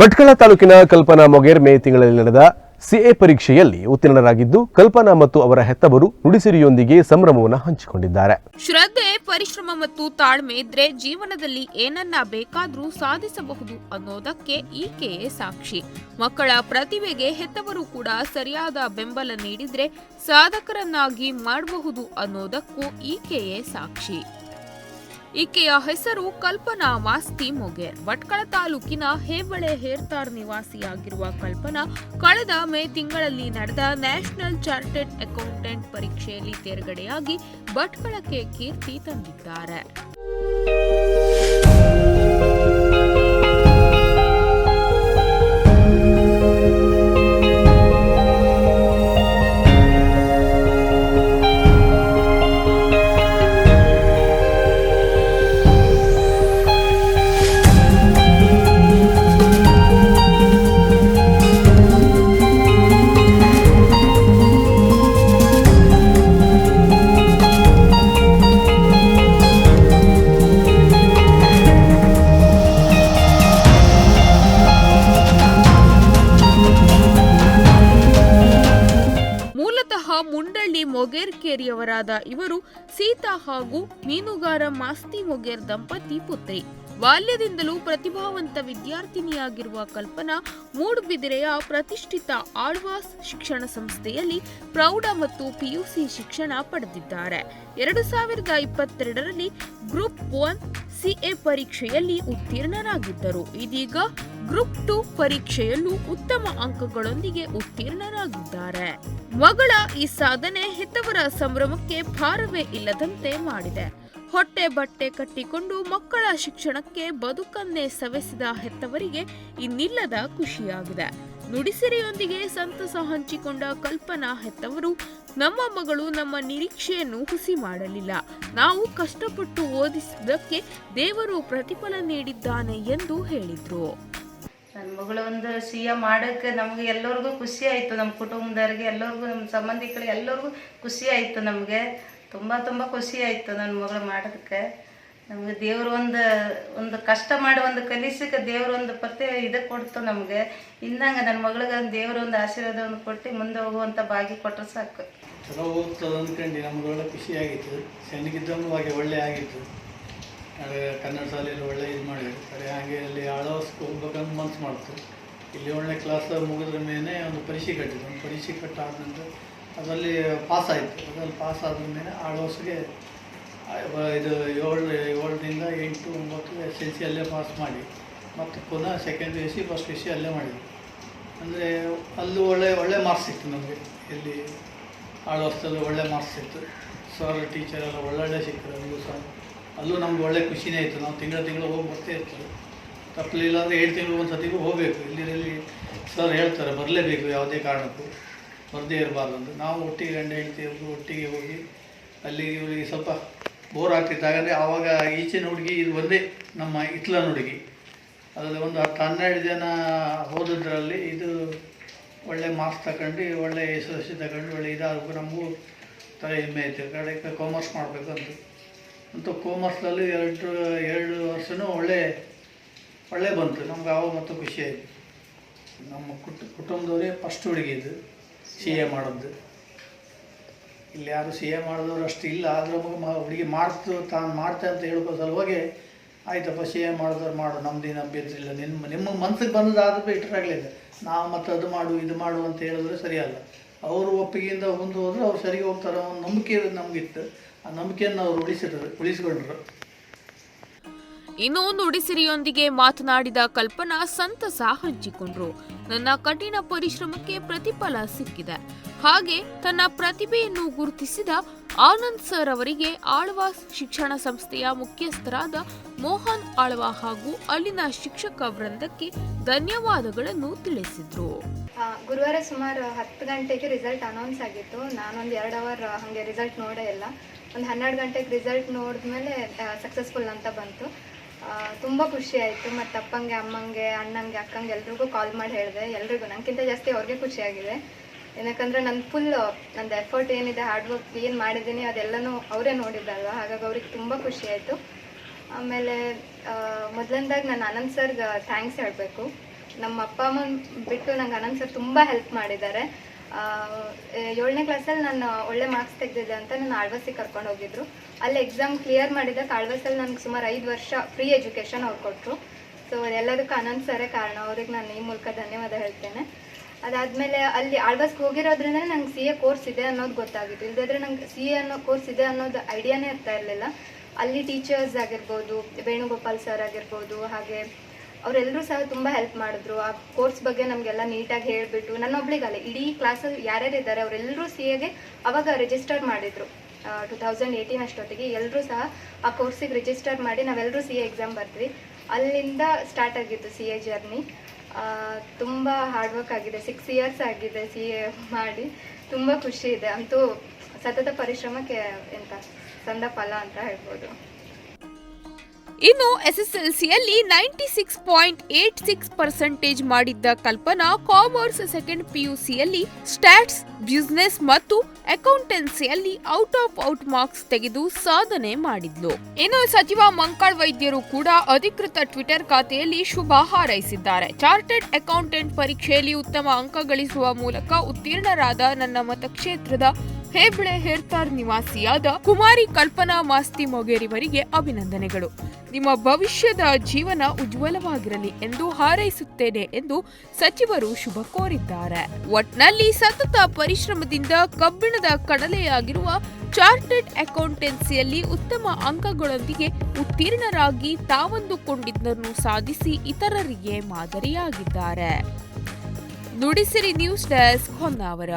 ಭಟ್ಕಳ ತಾಲೂಕಿನ ಕಲ್ಪನಾ ಮೊಗೇರ್ ಮೇ ತಿಂಗಳಲ್ಲಿ ನಡೆದ ಸಿಎ ಪರೀಕ್ಷೆಯಲ್ಲಿ ಉತ್ತೀರ್ಣರಾಗಿದ್ದು, ಕಲ್ಪನಾ ಮತ್ತು ಅವರ ಹೆತ್ತವರು ನುಡಿಸಿರಿಯೊಂದಿಗೆ ಸಂಭ್ರಮವನ್ನು ಹಂಚಿಕೊಂಡಿದ್ದಾರೆ. ಶ್ರದ್ಧೆ, ಪರಿಶ್ರಮ ಮತ್ತು ತಾಳ್ಮೆ ಇದ್ರೆ ಜೀವನದಲ್ಲಿ ಏನನ್ನ ಬೇಕಾದ್ರೂ ಸಾಧಿಸಬಹುದು ಅನ್ನೋದಕ್ಕೆ ಈಕೆಯೇ ಸಾಕ್ಷಿ. ಮಕ್ಕಳ ಪ್ರತಿಭೆಗೆ ಹೆತ್ತವರು ಕೂಡ ಸರಿಯಾದ ಬೆಂಬಲ ನೀಡಿದ್ರೆ ಸಾಧಕರನ್ನಾಗಿ ಮಾಡಬಹುದು ಅನ್ನೋದಕ್ಕೂ ಈಕೆಯೇ ಸಾಕ್ಷಿ. ಈಕೆಯ ಹೆಸರು ಕಲ್ಪನಾ ಮಾಸ್ತಿ ಮೊಗೇರ್. ಭಟ್ಕಳ ತಾಲೂಕಿನ ಹೇಬಳೆ ಹೇರ್ತಾರ್ ನಿವಾಸಿಯಾಗಿರುವ ಕಲ್ಪನಾ ಕಳೆದ ಮೇ ತಿಂಗಳಲ್ಲಿ ನಡೆದ ನ್ಯಾಷನಲ್ ಚಾರ್ಟೆಡ್ ಅಕೌಂಟೆಂಟ್ ಪರೀಕ್ಷೆಯಲ್ಲಿ ತೇರ್ಗಡೆಯಾಗಿ ಭಟ್ಕಳಕ್ಕೆ ಕೀರ್ತಿ ತಂದಿದ್ದಾರೆ. ಮುಂಡಳ್ಳಿ ಮೊಗೇರ್ ಕೇರಿಯವರಾದ ಇವರು ಸೀತಾ ಹಾಗೂ ಮೀನುಗಾರ ಮಾಸ್ತಿ ಮೊಗೇರ್ ದಂಪತಿ ಪುತ್ರಿ. ಬಾಲ್ಯದಿಂದಲೂ ಪ್ರತಿಭಾವಂತ ವಿದ್ಯಾರ್ಥಿನಿಯಾಗಿರುವ ಕಲ್ಪನಾ, ಮೂಡುಬಿದಿರೆಯ ಪ್ರತಿಷ್ಠಿತ ಆಳ್ವಾಸ್ ಶಿಕ್ಷಣ ಸಂಸ್ಥೆಯಲ್ಲಿ ಪ್ರೌಢ ಮತ್ತು ಪಿಯುಸಿ ಶಿಕ್ಷಣ ಪಡೆದಿದ್ದಾರೆ. ಎರಡು ಸಾವಿರದ ಇಪ್ಪತ್ತೆರಡರಲ್ಲಿ ಗ್ರೂಪ್ ಒನ್ ಸಿಎ ಪರೀಕ್ಷೆಯಲ್ಲಿ ಉತ್ತೀರ್ಣರಾಗಿದ್ದರು. ಇದೀಗ ಗ್ರೂಪ್ ಟು ಪರೀಕ್ಷೆಯಲ್ಲೂ ಉತ್ತಮ ಅಂಕಗಳೊಂದಿಗೆ ಉತ್ತೀರ್ಣರಾಗಿದ್ದಾರೆ. ಮಗಳ ಈ ಸಾಧನೆ ಹೆತ್ತವರ ಸಂಭ್ರಮಕ್ಕೆ ಭಾರವೇ ಇಲ್ಲದಂತೆ ಮಾಡಿದೆ. ಹೊಟ್ಟೆ ಬಟ್ಟೆ ಕಟ್ಟಿಕೊಂಡು ಮಕ್ಕಳ ಶಿಕ್ಷಣಕ್ಕೆ ಬದುಕನ್ನೇ ಸವೆಸಿದ ಹೆತ್ತವರಿಗೆ ಇನ್ನಿಲ್ಲದ ಖುಷಿಯಾಗಿದೆ. ನುಡಿಸಿರಿಯೊಂದಿಗೆ ಸಂತಸ ಹಂಚಿಕೊಂಡ ಕಲ್ಪನಾ ಹೆತ್ತವರು, ನಮ್ಮ ಮಗಳು ನಮ್ಮ ನಿರೀಕ್ಷೆಯನ್ನು ಹುಸಿ ಮಾಡಲಿಲ್ಲ. ನಾವು ಕಷ್ಟಪಟ್ಟು ಓದಿಸಿದ್ದಕ್ಕೆ ದೇವರು ಪ್ರತಿಫಲ ನೀಡಿದ್ದಾನೆ ಎಂದು ಹೇಳಿದ್ರು. ನನ್ನ ಮಗಳು ಒಂದು ಸಿ ಎ ಮಾಡೋಕ್ಕೆ ನಮಗೆ ಎಲ್ಲರಿಗೂ ಖುಷಿ ಆಯಿತು ನಮ್ಮ ಕುಟುಂಬದವ್ರಿಗೆ ಎಲ್ಲರಿಗೂ ನಮ್ಮ ಸಂಬಂಧಿಕರಿಗೆ ಎಲ್ಲರಿಗೂ ಖುಷಿ ಆಯಿತು ನಮಗೆ. ತುಂಬ ತುಂಬ ಖುಷಿ ಆಯಿತು ನನ್ನ ಮಗಳು ಮಾಡೋದಕ್ಕೆ. ನಮಗೆ ದೇವರು ಒಂದು ಒಂದು ಕಷ್ಟ ಮಾಡಿ ಒಂದು ಕಲಿಸಕ್ಕೆ ದೇವರು ಒಂದು ಪ್ರತಿ ಇದು ಕೊಡ್ತು ನಮಗೆ. ಇನ್ನಂಗೆ ನನ್ನ ಮಗಳಿಗೆ ಒಂದು ದೇವರು ಒಂದು ಆಶೀರ್ವಾದವನ್ನು ಕೊಟ್ಟು ಮುಂದೆ ಹೋಗುವಂಥ ಭಾಗ್ಯ ಕೊಟ್ಟರೆ ಸಾಕು. ಚಲೋ ಹೋಗ್ತದೆ ಅಂದ್ಕೊಂಡು ನಮ್ಗೆ ಒಳ್ಳೆ ಖುಷಿ ಆಗಿತ್ತು. ಸಣ್ಣಗಿದ್ದಂಗೂ ಒಳ್ಳೆ ಆಗಿತ್ತು. ಕನ್ನಡ ಶಾಲೆಯಲ್ಲಿ ಒಳ್ಳೆ ಇದು ಮಾಡಿದ್ರು. ಸರಿ ಹಾಗೆ ಅಲ್ಲಿ ಆಳವಸ್ಗೆ ಹೋಗ್ಬೇಕಂತ ಮನ್ಸು ಮಾಡ್ತು ಇಲ್ಲಿ ಒಳ್ಳೆ ಕ್ಲಾಸ್ ಮುಗಿದ್ರ ಮೇಲೆ ಒಂದು ಪರೀಕ್ಷೆ ಕಟ್ಟಿದ್ರು. ಒಂದು ಪರೀಕ್ಷೆ ಕಟ್ಟಾದ ನಂತರ ಅದರಲ್ಲಿ ಪಾಸ್ ಆಯಿತು. ಅದರಲ್ಲಿ ಪಾಸ್ ಆದ ಮೇಲೆ ಆಳ್ವಾಸ್ಗೆ ಇದು ಏಳು ಏಳರಿಂದ ಎಂಟು, ಒಂಬತ್ತು ಎಸ್ ಎಲ್ ಸಿ ಅಲ್ಲೇ ಪಾಸ್ ಮಾಡಿ. ಮತ್ತು ಪುನಃ second U C first U C ಅಲ್ಲೇ ಮಾಡಿದ್ವಿ ಅಂದರೆ ಅಲ್ಲೂ ಒಳ್ಳೆ ಒಳ್ಳೆ ಮಾರ್ಕ್ಸ್ ಸಿಕ್ತು ನಮಗೆ. ಇಲ್ಲಿ ಆಳು ವರ್ಷದಲ್ಲೂ ಒಳ್ಳೆ ಮಾರ್ಕ್ಸ್ ಸಿಕ್ತು ಸರ್ ಟೀಚರ್ ಎಲ್ಲ ಒಳ್ಳೊಳ್ಳೆ ಸಿಕ್ಕರು ನಮಗೂ ಸಹ ಅಲ್ಲೂ ನಮ್ಗೆ ಒಳ್ಳೆ ಖುಷಿನೇ ಇತ್ತು ನಾವು ತಿಂಗಳ ತಿಂಗಳು ಹೋಗಿ ಬರ್ತಾ ಇರ್ತೀವಿ. ತಪ್ಪಲಿಲ್ಲ ಅಂದರೆ ಏಳು ತಿಂಗಳು ಒಂದು ಸತಿಗೂ ಹೋಗಬೇಕು. ಇಲ್ಲಿ ಸರ್ ಹೇಳ್ತಾರೆ, ಬರಲೇಬೇಕು ಯಾವುದೇ ಕಾರಣಕ್ಕೂ. ಬರದೇ ಇರಬಾರ್ದು ಅಂತ. ನಾವು ಒಟ್ಟಿಗೆ ಗಂಡ ಹೇಳ್ತೀವಿ ಒಟ್ಟಿಗೆ ಹೋಗಿ ಅಲ್ಲಿ ಇವರಿಗೆ ಸ್ವಲ್ಪ ಬೋರ್ ಆಗ್ತಿತ್ತು. ಹಾಗಾದರೆ ಆವಾಗ ಈಚಿನ ಹುಡುಗಿ ಇದು ಒಂದೇ ನಮ್ಮ ಇತ್ಲನ ಹುಡುಗಿ. ಅದರಲ್ಲಿ ಒಂದು ಹತ್ತು ಹನ್ನೆರಡು ಜನ ಹೋದದ್ರಲ್ಲಿ ಇದು ಒಳ್ಳೆ ಮಾರ್ಕ್ಸ್ ತಗೊಂಡು ಒಳ್ಳೆ ಯಶಸ್ವಿ ತಗೊಂಡು ಒಳ್ಳೆ ಇದಾಗಬೇಕು. ನಮಗೂ ಥರ ಹೆಮ್ಮೆ ಐತೆ ಕಡೆ ಕಾಮರ್ಸ್ ಮಾಡಬೇಕು ಅಂತ ಕೋಮರ್ಸ್ನಲ್ಲಿ ಎರಡು ಎರಡು ವರ್ಷವೂ ಒಳ್ಳೆ ಒಳ್ಳೆ ಬಂತು. ನಮ್ಗೆ ಆವಾಗ ಮತ್ತು ಖುಷಿ ಆಯಿತು. ನಮ್ಮ ಕುಟ್, ಕುಟುಂಬದವರೇ ಫಸ್ಟ್ ಹುಡುಗಿ ಇದು ಸಿ ಎ ಮಾಡೋದು. ಇಲ್ಲಿ ಯಾರು ಸಿ ಎ ಮಾಡಿದವರು ಅಷ್ಟು ಇಲ್ಲ. ಆದರೂ ಹುಡುಗಿ ಮಾಡ್ತು, ತಾನು ಮಾಡ್ತೆ ಅಂತ ಹೇಳ್ಕೋ ಸಲುವಾಗಿ ಆಯ್ತಪ್ಪ ಸಿ ಎ ಮಾಡಿದವ್ರು ಮಾಡು. ನಮ್ದೇನು ಅಭ್ಯಂತರ ಇಲ್ಲ ನಿಮ್ಮ ನಿಮ್ಮ ಮನ್ಸಿಗೆ ಬಂದದಾದ್ರೂ ಬಿಟ್ಟರಾಗಲಿಲ್ಲ ನಾವು ಮತ್ತೆ ಅದು ಮಾಡು, ಇದು ಮಾಡು ಅಂತ ಹೇಳಿದ್ರೆ ಸರಿಯಲ್ಲ. ಅವರು ಒಪ್ಪಿಗೆಯಿಂದ ಮುಂದೆ ಹೋದ್ರೆ ಅವ್ರು ಸರಿ ಹೋಗ್ತಾರೆ ಅನ್ನೋ ನಂಬಿಕೆ ನಮಗಿತ್ತು. ಆ ನಂಬಿಕೆಯನ್ನು ಅವರು ಉಳಿಸಿದ್ರು ಉಳಿಸಿಕೊಂಡ್ರು. ಇನ್ನು ನುಡಿಸಿರಿಯೊಂದಿಗೆ ಮಾತನಾಡಿದ ಕಲ್ಪನಾ ಸಂತಸ ಹಂಚಿಕೊಂಡ್ರು. ನನ್ನ ಕಠಿಣ ಪರಿಶ್ರಮಕ್ಕೆ ಪ್ರತಿಫಲ ಸಿಕ್ಕಿದೆ. ಹಾಗೆ ತನ್ನ ಪ್ರತಿಭೆಯನ್ನು ಗುರುತಿಸಿದ ಆನಂದ್ ಸರ್ ಅವರಿಗೆ ಆಳ್ವಾಸ್ ಶಿಕ್ಷಣ ಸಂಸ್ಥೆಯ ಮುಖ್ಯಸ್ಥರಾದ ಮೋಹನ್ ಆಳ್ವಾ ಹಾಗೂ ಅಲ್ಲಿನ ಶಿಕ್ಷಕ ವೃಂದಕ್ಕೆ ಧನ್ಯವಾದಗಳನ್ನು ತಿಳಿಸಿದ್ರು. ಗುರುವಾರ ಸುಮಾರು ಹತ್ತು ಗಂಟೆಗೆ ರಿಸಲ್ಟ್ ಅನೌನ್ಸ್ ಆಗಿತ್ತು. ನಾನೊಂದು ಎರಡು ಅವರ್ ಹಾಗೆ ರಿಸಲ್ಟ್ ನೋಡೇ ಇಲ್ಲ. ಒಂದು ಹನ್ನೆರಡು ಗಂಟೆಗೆ ರಿಸಲ್ಟ್ ನೋಡಿದ್ಮೇಲೆ ಸಕ್ಸಸ್ಫುಲ್ ಅಂತ ಬಂತು. ತುಂಬ ಖುಷಿ ಆಯಿತು. ಮತ್ತು ಅಪ್ಪಂಗೆ, ಅಮ್ಮಂಗೆ, ಅಣ್ಣಂಗೆ, ಅಕ್ಕಂಗೆ ಎಲ್ರಿಗೂ ಕಾಲ್ ಮಾಡಿ ಹೇಳಿದೆ. ಎಲ್ರಿಗೂ ನನಗಿಂತ ಜಾಸ್ತಿ ಅವ್ರಿಗೆ ಖುಷಿಯಾಗಿದೆ ಏನಕ್ಕಂದ್ರೆ ನನ್ನ ಫುಲ್ ನಂದು ಎಫರ್ಟ್ ಏನಿದೆ ಹಾರ್ಡ್ ವರ್ಕ್ ಏನು ಮಾಡಿದ್ದೀನಿ ಅದೆಲ್ಲನೂ ಅವರೇ ನೋಡಿದ್ದಲ್ವ ಹಾಗಾಗಿ ಅವ್ರಿಗೆ ತುಂಬ ಖುಷಿ ಆಯಿತು. ಆಮೇಲೆ ಮೊದಲನೇದಾಗಿ ನಾನು ಅನಂತ್ ಸರ್ಗೆ ಥ್ಯಾಂಕ್ಸ್ ಹೇಳಬೇಕು. ನಮ್ಮ ಅಪ್ಪ ಅಮ್ಮನ ಬಿಟ್ಟು ನಂಗೆ ಅನಂತ್ ಸರ್ ತುಂಬ ಹೆಲ್ಪ್ ಮಾಡಿದ್ದಾರೆ. ಏಳನೇ ಕ್ಲಾಸಲ್ಲಿ ನಾನು ಒಳ್ಳೆ ಮಾರ್ಕ್ಸ್ ತೆಗೆದಿದ್ದೆ ಅಂತ ನಾನು ಆಳ್ವಾಸಿಗೆ ಕರ್ಕೊಂಡು ಹೋಗಿದ್ರು. ಅಲ್ಲಿ ಎಕ್ಸಾಮ್ ಕ್ಲಿಯರ್ ಮಾಡಿದ್ದಕ್ಕೆ ಆಳ್ವಾಸಲ್ಲಿ ನನಗೆ ಸುಮಾರು ಐದು ವರ್ಷ ಫ್ರೀ ಎಜುಕೇಷನ್ ಅವ್ರು ಕೊಟ್ಟರು ಸೊ ಅದೆಲ್ಲದಕ್ಕೂ ಅನಂತ್ ಸರೇ ಕಾರಣ. ಅವ್ರಿಗೆ ನಾನು ಈ ಮೂಲಕ ಧನ್ಯವಾದ ಹೇಳ್ತೇನೆ. ಅದಾದಮೇಲೆ ಅಲ್ಲಿ ಆಳ್ವಾಸ್ಗೆ ಹೋಗಿರೋದ್ರಿಂದ ನಂಗೆ ಸಿ ಎ ಕೋರ್ಸ್ ಇದೆ ಅನ್ನೋದು ಗೊತ್ತಾಗಿತ್ತು. ಇಲ್ಲದಿದ್ರೆ ನಂಗೆ ಸಿ ಎ ಅನ್ನೋ ಕೋರ್ಸ್ ಇದೆ ಅನ್ನೋದು ಐಡಿಯಾನೇ ಇರ್ತಾ ಇರಲಿಲ್ಲ. ಅಲ್ಲಿ ಟೀಚರ್ಸ್ ಆಗಿರ್ಬೋದು, ವೇಣುಗೋಪಾಲ್ ಸರ್ ಆಗಿರ್ಬೋದು, ಹಾಗೆ ಅವರೆಲ್ಲರೂ ಸಹ ತುಂಬ ಹೆಲ್ಪ್ ಮಾಡಿದ್ರು. ಆ ಕೋರ್ಸ್ ಬಗ್ಗೆ ನಮಗೆಲ್ಲ ನೀಟಾಗಿ ಹೇಳಿಬಿಟ್ಟು, ನನ್ನೊಬ್ಳಿಗಲ್ಲ, ಇಡೀ ಕ್ಲಾಸಲ್ಲಿ ಯಾರ್ಯಾರು ಇದ್ದಾರೆ ಅವರೆಲ್ಲರೂ ಸಿ ಎಗೆ ಅವಾಗ ರಿಜಿಸ್ಟರ್ ಮಾಡಿದರು. ಟು ತೌಸಂಡ್ ಏಯ್ಟೀನ್ ಅಷ್ಟೊತ್ತಿಗೆ ಎಲ್ಲರೂ ಸಹ ಆ ಕೋರ್ಸಿಗೆ ರಿಜಿಸ್ಟರ್ ಮಾಡಿ ನಾವೆಲ್ಲರೂ ಸಿ ಎ ಎಕ್ಸಾಮ್ ಬರ್ತೀವಿ ಅಲ್ಲಿಂದ ಸ್ಟಾರ್ಟ್ ಆಗಿತ್ತು ಸಿ ಎ ಜರ್ನಿ ತುಂಬ ಹಾರ್ಡ್ ವರ್ಕ್ ಆಗಿದೆ. ಸಿಕ್ಸ್ ಇಯರ್ಸ್ ಆಗಿದೆ ಸಿ ಎ ಮಾಡಿ. ತುಂಬ ಖುಷಿ ಇದೆ. ಅಂತೂ ಸತತ ಪರಿಶ್ರಮಕ್ಕೆ ಎಂತ, ಸಂದ ಫಲ ಅಂತ ಹೇಳ್ಬೋದು. ಇನ್ನು ಎಸ್ಎಸ್ಎಲ್ಸಿಯಲ್ಲಿ ninety six point eight six percentage ಮಾಡಿದ್ದ ಕಲ್ಪನಾ ಕಾಮರ್ಸ್ ಸೆಕೆಂಡ್ ಪಿಯುಸಿಯಲ್ಲಿ ಸ್ಟ್ಯಾಟ್ಸ್ ಬಿಸ್ನೆಸ್ ಮತ್ತು ಅಕೌಂಟೆನ್ಸಿಯಲ್ಲಿ ಔಟ್ ಆಫ್ ಔಟ್ ಮಾರ್ಕ್ಸ್ ತೆಗೆದು ಸಾಧನೆ ಮಾಡಿದ್ಲು. ಇನ್ನು ಸಚಿವ ಮಂಕಾಳ್ ವೈದ್ಯರು ಕೂಡ ಅಧಿಕೃತ ಟ್ವಿಟರ್ ಖಾತೆಯಲ್ಲಿ ಶುಭ ಹಾರೈಸಿದ್ದಾರೆ. ಚಾರ್ಟೆಡ್ ಅಕೌಂಟೆಂಟ್ ಪರೀಕ್ಷೆಯಲ್ಲಿ ಉತ್ತಮ ಅಂಕ ಗಳಿಸುವ ಮೂಲಕ ಉತ್ತೀರ್ಣರಾದ ನನ್ನ ಮತಕ್ಷೇತ್ರದ ಹೇಬಳೆ ಹೇರ್ತಾರ್ ನಿವಾಸಿಯಾದ ಕುಮಾರಿ ಕಲ್ಪನಾ ಮಾಸ್ತಿ ಮೊಗೇರಿವರಿಗೆ ಅಭಿನಂದನೆಗಳು. ನಿಮ್ಮ ಭವಿಷ್ಯದ ಜೀವನ ಉಜ್ವಲವಾಗಿರಲಿ ಎಂದು ಹಾರೈಸುತ್ತೇನೆ ಎಂದು ಸಚಿವರು ಶುಭ ಕೋರಿದ್ದಾರೆ. ಒಟ್ನಲ್ಲಿ ಸತತ ಪರಿಶ್ರಮದಿಂದ ಕಬ್ಬಿಣದ ಕಡಲೆಯಾಗಿರುವ ಚಾರ್ಟೆಡ್ ಅಕೌಂಟೆನ್ಸಿಯಲ್ಲಿ ಉತ್ತಮ ಅಂಕಗಳೊಂದಿಗೆ ಉತ್ತೀರ್ಣರಾಗಿ ತಾವಂದುಕೊಂಡಿದ್ದನ್ನು ಸಾಧಿಸಿ ಇತರರಿಗೆ ಮಾದರಿಯಾಗಿದ್ದಾರೆ. Nudisiri news desk Honnavar.